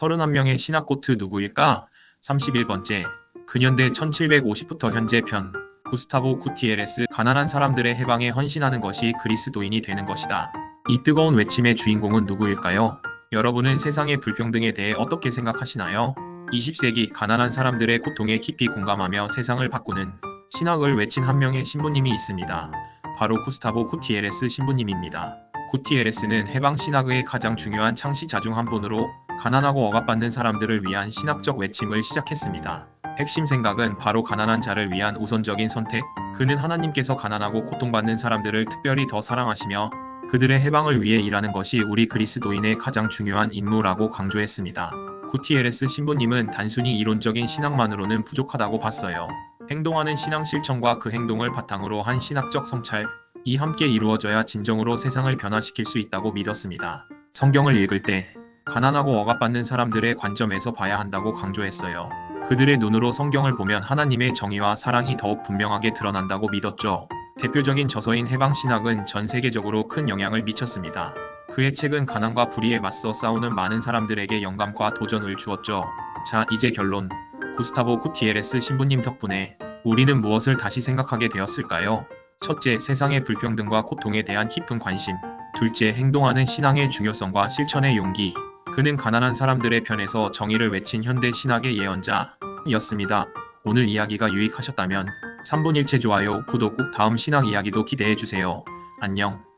31명의 신학고트 누구일까? 31번째. 근현대 1750부터 현재 편. 구스타보 구티에레스 가난한 사람들의 해방에 헌신하는 것이 그리스도인이 되는 것이다. 이 뜨거운 외침의 주인공은 누구일까요? 여러분은 세상의 불평등에 대해 어떻게 생각하시나요? 20세기 가난한 사람들의 고통에 깊이 공감하며 세상을 바꾸는 신학을 외친 한 명의 신부님이 있습니다. 바로 구스타보 구티에레스 신부님입니다. 구티에레스는 해방 신학의 가장 중요한 창시자 중 한 분으로 가난하고 억압받는 사람들을 위한 신학적 외침을 시작했습니다. 핵심 생각은 바로 가난한 자를 위한 우선적인 선택. 그는 하나님께서 가난하고 고통받는 사람들을 특별히 더 사랑하시며 그들의 해방을 위해 일하는 것이 우리 그리스도인의 가장 중요한 임무라고 강조했습니다. 구티에레스 신부님은 단순히 이론적인 신앙만으로는 부족하다고 봤어요. 행동하는 신앙 실천과 그 행동을 바탕으로 한 신학적 성찰, 이 함께 이루어져야 진정으로 세상을 변화시킬 수 있다고 믿었습니다. 성경을 읽을 때 가난하고 억압받는 사람들의 관점에서 봐야 한다고 강조했어요. 그들의 눈으로 성경을 보면 하나님의 정의와 사랑이 더욱 분명하게 드러난다고 믿었죠. 대표적인 저서인 해방신학은 전 세계적으로 큰 영향을 미쳤습니다. 그의 책은 가난과 불의에 맞서 싸우는 많은 사람들에게 영감과 도전을 주었죠. 자, 이제 결론. 구스타보 구티에레스 신부님 덕분에 우리는 무엇을 다시 생각하게 되었을까요? 첫째, 세상의 불평등과 고통에 대한 깊은 관심. 둘째, 행동하는 신앙의 중요성과 실천의 용기. 그는 가난한 사람들의 편에서 정의를 외친 현대 신학의 예언자였습니다. 오늘 이야기가 유익하셨다면 3분 1채 좋아요, 구독 꾹 다음 신학 이야기도 기대해 주세요. 안녕.